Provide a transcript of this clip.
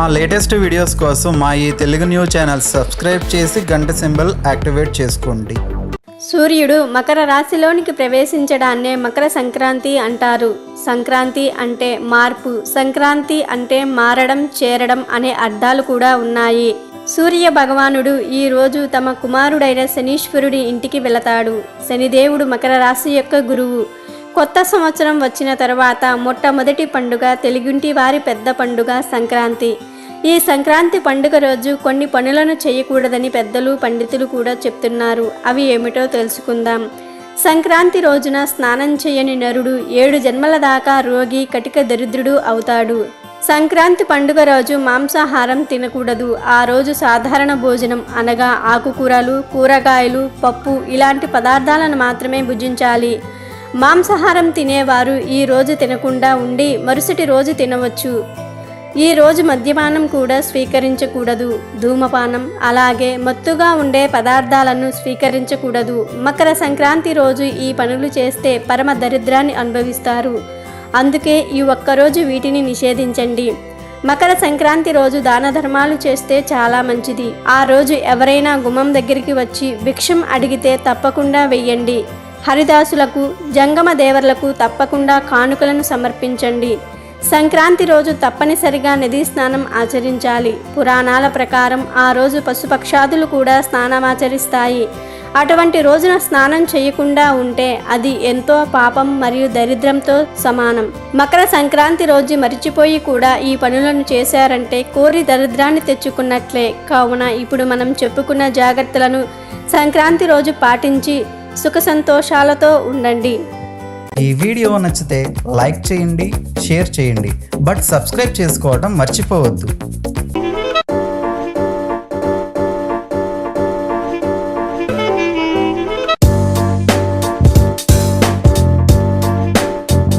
మా latest videos కోసం మా ఈ తెలుగు న్యూస్ ఛానల్ సబ్స్క్రైబ్ చేసి గంట సింబల్ యాక్టివేట్ చేసుకోండి. సూర్యుడు మకర రాశిలోనికి ప్రవేశించడాన్నే మకర సంక్రాంతి అంటారు. సంక్రాంతి అంటే మార్పు సంక్రాంతి అంటే మారడం చేరడం అనే అర్థాలు కూడా ఉన్నాయి. సూర్య భగవానుడు ఈ రోజు తమ కుమారుడైన శనీశ్వరుడి ఇంటికి వెళతాడు. శనిదేవుడు మకర రాశి యొక్క గురువు. కొత్త సంవత్సరం వచ్చిన తర్వాత మొట్టమొదటి పండుగ తెలుగుంటి వారి పెద్ద పండుగ సంక్రాంతి. ఈ సంక్రాంతి పండుగ రోజు కొన్ని పనులను చేయకూడదని పెద్దలు పండితులు కూడా చెప్తున్నారు. అవి ఏమిటో తెలుసుకుందాం. సంక్రాంతి రోజున స్నానం చేయని నరుడు ఏడు జన్మల దాకా రోగి కటిక దరిద్రుడు అవుతాడు. సంక్రాంతి పండుగ రోజు మాంసాహారం తినకూడదు. ఆ రోజు సాధారణ భోజనం అనగా ఆకుకూరలు కూరగాయలు పప్పు ఇలాంటి పదార్థాలను మాత్రమే భుజించాలి. మాంసాహారం తినేవారు ఈ రోజు తినకుండా ఉండి మరుసటి రోజు తినవచ్చు. ఈ రోజు మద్యపానం కూడా స్వీకరించకూడదు. ధూమపానం అలాగే మత్తుగా ఉండే పదార్థాలను స్వీకరించకూడదు. మకర సంక్రాంతి రోజు ఈ పనులు చేస్తే పరమ దరిద్రాన్ని అనుభవిస్తారు. అందుకే ఈ ఒక్కరోజు వీటిని నిషేధించండి. మకర సంక్రాంతి రోజు దాన ధర్మాలు చేస్తే చాలా మంచిది. ఆ రోజు ఎవరైనా గుమ్మం దగ్గరికి వచ్చి భిక్షం అడిగితే తప్పకుండా వెయ్యండి. హరిదాసులకు జంగమ దేవర్లకు తప్పకుండా కానుకలను సమర్పించండి. సంక్రాంతి రోజు తప్పనిసరిగా నదీ స్నానం ఆచరించాలి. పురాణాల ప్రకారం ఆ రోజు పశుపక్షాదులు కూడా స్నానమాచరిస్తాయి అటువంటి రోజున స్నానం చేయకుండా ఉంటే అది ఎంతో పాపం మరియు దరిద్రంతో సమానం. మకర సంక్రాంతి రోజు మరిచిపోయి కూడా ఈ పనులను చేశారంటే కోరి దరిద్రాన్ని తెచ్చుకున్నట్లే. కావున ఇప్పుడు మనం చెప్పుకున్న జాగ్రత్తలను సంక్రాంతి రోజు పాటించి సుఖ సంతోషాలతో ఉండండి. ఈ వీడియో నచ్చితే లైక్ చేయండి షేర్ చేయండి. బట్ సబ్స్క్రైబ్ చేసుకోవడం మర్చిపోవద్దు.